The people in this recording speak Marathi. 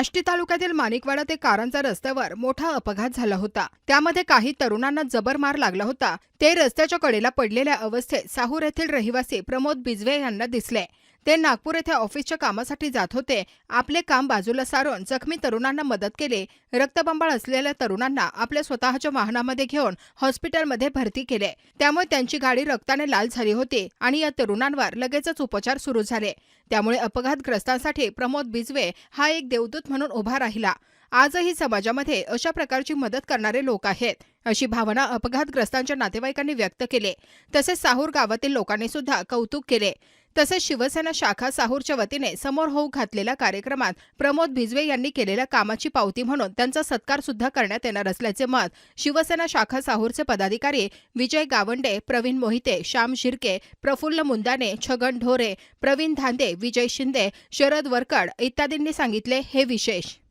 आष्टी तालुक्यातील माणिकवाडा ते कारंजा रस्त्यावर मोठा अपघात झाला होता. त्यामध्ये काही तरुणांना जबर मार लागला होता. ते रस्त्याच्या कडेला पडलेल्या अवस्थेत साहूर येथील रहिवासी प्रमोद बिजवे यांना दिसले. ते नागपूर येथे ऑफिसच्या कामासाठी जात होते. आपले काम बाजूला सारून जखमी तरुणांना मदत केली. रक्तबंबाळ असलेल्या तरुणांना आपल्या स्वतःच्या वाहनामध्ये घेऊन हॉस्पिटलमध्ये भरती केले. त्यामुळे त्यांची गाडी रक्ताने लाल झाली होती आणि या तरुणांवर लगेचच उपचार सुरू झाले. त्यामुळे अपघातग्रस्तांसाठी प्रमोद बिजवे हा एक देवदूत म्हणून उभा राहिला. आजही समाजामध्ये अशा प्रकारची मदत करणारे लोक आहेत अशी भावना अपघातग्रस्तांच्या नातेवाईकांनी व्यक्त केली. तसेच साहूर गावातील लोकांनी सुद्धा कौतुक केले. तसेच शिवसेना शाखा साहूरच्या वतीने समोर होऊ घातलेल्या कार्यक्रमात प्रमोद भिजवे यांनी केलेल्या कामाची पावती म्हणून त्यांचा सत्कार सुद्धा करण्यात येणार असल्याचे मत शिवसेना शाखा साहूरचे पदाधिकारी विजय गावंडे प्रवीण मोहिते श्याम शिर्के प्रफुल्ल मुंदाने छगन ढोरे प्रवीण धांदे विजय शिंदे शरद वरकड इत्यादींनी सांगितले हे विशेष.